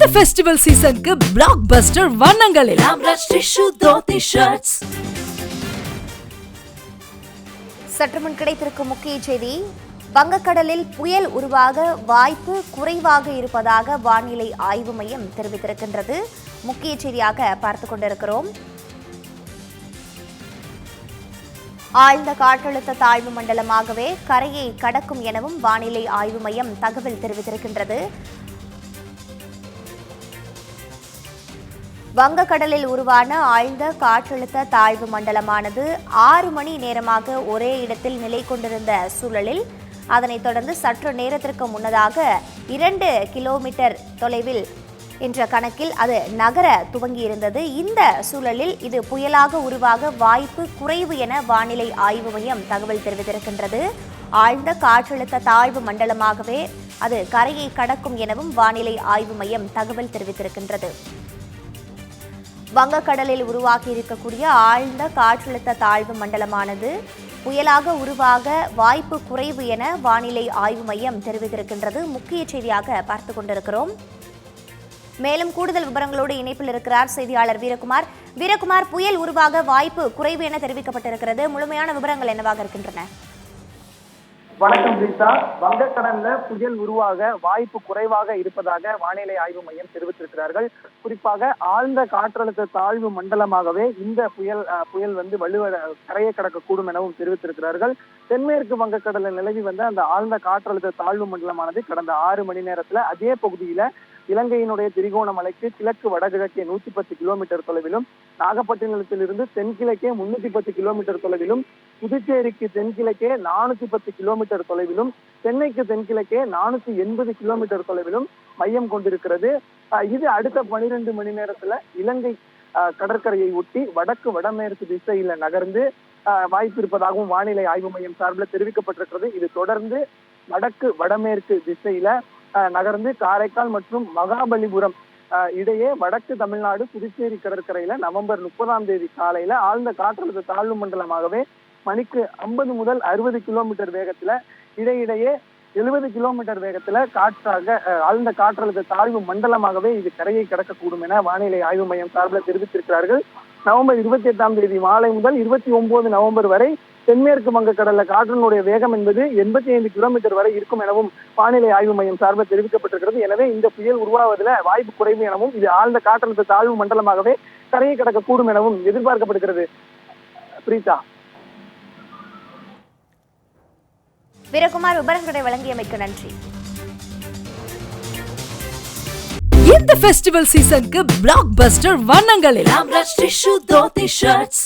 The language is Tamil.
இந்த ஃபெஸ்டிவல் சீசனுக்கு பிளாக் பஸ்டர் வண்ணங்களில். சற்றுமுன் கிடைத்திருக்கும் முக்கிய செய்தி வங்கக்கடலில் புயல் உருவாக வாய்ப்பு குறைவாக இருப்பதாக வானிலை ஆய்வு மையம் தெரிவித்திருக்கின்றது. முக்கிய செய்தியாக பார்த்து கொண்டிருக்கிறோம். ஆழ்ந்த காற்றழுத்த தாழ்வு மண்டலமாகவே கரையை கடக்கும் எனவும் வானிலை ஆய்வு மையம் தகவல் தெரிவித்திருக்கின்றது. வங்கக்கடலில் உருவான ஆழ்ந்த காற்றழுத்த தாழ்வு மண்டலமானது ஆறு மணி நேரமாக ஒரே இடத்தில் நிலை கொண்டிருந்த சூழலில் அதனைத் தொடர்ந்து சற்று நேரத்திற்கு முன்னதாக இரண்டு கிலோமீட்டர் தொலைவில் என்ற கணக்கில் அது நகர துவங்கியிருந்தது. இந்த சூழலில் இது புயலாக உருவாக வாய்ப்பு குறைவு என வானிலை ஆய்வு மையம் தகவல் தெரிவித்திருக்கின்றது. ஆழ்ந்த காற்றழுத்த தாழ்வு மண்டலமாகவே அது கரையை கடக்கும் எனவும் வானிலை ஆய்வு மையம் தகவல் தெரிவித்திருக்கின்றது. வங்கக்கடலில் உருவாகி இருக்கக்கூடிய ஆழ்ந்த காற்றழுத்த தாழ்வு மண்டலமானது புயலாக உருவாக வாய்ப்பு குறைவு என வானிலை ஆய்வு மையம் தெரிவித்திருக்கின்றது. முக்கிய செய்தியாக பார்த்து கொண்டிருக்கிறோம். மேலும் கூடுதல் விவரங்களோடு இணைப்பில் இருக்கிறார் செய்தியாளர் வீரகுமார். வீரகுமார் புயல் உருவாக வாய்ப்பு குறைவு என தெரிவிக்கப்பட்டிருக்கிறது. முழுமையான விவரங்கள் என்னவாக இருக்கின்றன? வணக்கம் பிரீதா வங்கக்கடல்ல புயல் உருவாக வாய்ப்பு குறைவாக இருப்பதாக வானிலை ஆய்வு மையம் தெரிவித்திருக்கிறார்கள். குறிப்பாக ஆழ்ந்த காற்றழுத்த தாழ்வு மண்டலமாகவே இந்த புயல் புயல் வந்து வலுவ கரையை கடக்கக்கூடும் எனவும் தெரிவித்திருக்கிறார்கள். தென்மேற்கு வங்கக்கடலில் நிலவி வந்த அந்த ஆழ்ந்த காற்றழுத்த தாழ்வு மண்டலமானது கடந்த ஆறு மணி நேரத்துல அதே பகுதியில இலங்கையினுடைய திரிகோணமலைக்கு கிழக்கு வடகிழக்கே நூத்தி பத்து கிலோமீட்டர் தொலைவிலும் நாகப்பட்டினத்திலிருந்து தென்கிழக்கே முன்னூத்தி பத்து கிலோமீட்டர் தொலைவிலும் புதுச்சேரிக்கு தென்கிழக்கே நானூத்தி பத்து கிலோமீட்டர் தொலைவிலும் சென்னைக்கு தென்கிழக்கே நானூத்தி எண்பது கிலோமீட்டர் தொலைவிலும் மையம் கொண்டிருக்கிறது. இது அடுத்த பனிரெண்டு மணி நேரத்துல இலங்கை கடற்கரையை ஒட்டி வடக்கு வடமேற்கு திசையில நகர்ந்து அஹ், வாய்ப்பு இருப்பதாகவும் வானிலை ஆய்வு மையம் சார்பில் தெரிவிக்கப்பட்டிருக்கிறது. இது தொடர்ந்து வடக்கு வடமேற்கு திசையில நகர்ந்து காரைக்கால் மற்றும் மகாபலிபுரம் இடையே வடக்கு தமிழ்நாடு புதுச்சேரி கடற்கரையில நவம்பர் முப்பதாம் தேதி காலையில ஆழ்ந்த காற்றழுத்த தாழ்வு மண்டலமாகவே மணிக்கு ஐம்பது முதல் அறுபது கிலோமீட்டர் வேகத்துல இடையிடையே எழுபது கிலோமீட்டர் வேகத்துல காற்றாக ஆழ்ந்த காற்றழுத்த தாழ்வு மண்டலமாகவே இது கரையை கடக்கக்கூடும் என வானிலை ஆய்வு மையம் சார்பில் தெரிவித்திருக்கிறார்கள். நவம்பர் இருபத்தி எட்டாம் தேதி மாலை முதல் இருபத்தி ஒன்பது நவம்பர் வரை தென்மேற்கு வங்கக்கடல்ல காற்றினுடைய வேகம் என்பது எண்பத்தி ஐந்து கிலோமீட்டர் வரை இருக்கும் எனவும் வானிலை ஆய்வு மையம் சார்பில் தெரிவிக்கப்பட்டிருக்கிறது. எனவே இந்த புயல் உருவாவதில் வாய்ப்பு குறைவு எனவும் இது ஆழ்ந்த காற்றழுத்த தாழ்வு மண்டலமாகவே கரையை கடக்கக்கூடும் எனவும் எதிர்பார்க்கப்படுகிறது. பிரீதா. வீரகுமார் விவரங்களை வழங்கியமைக்கு நன்றி. இந்த ஃபெஸ்டிவல் சீசனுக்கு பிளாக் பஸ்டர் வண்ணங்களில் Shirts.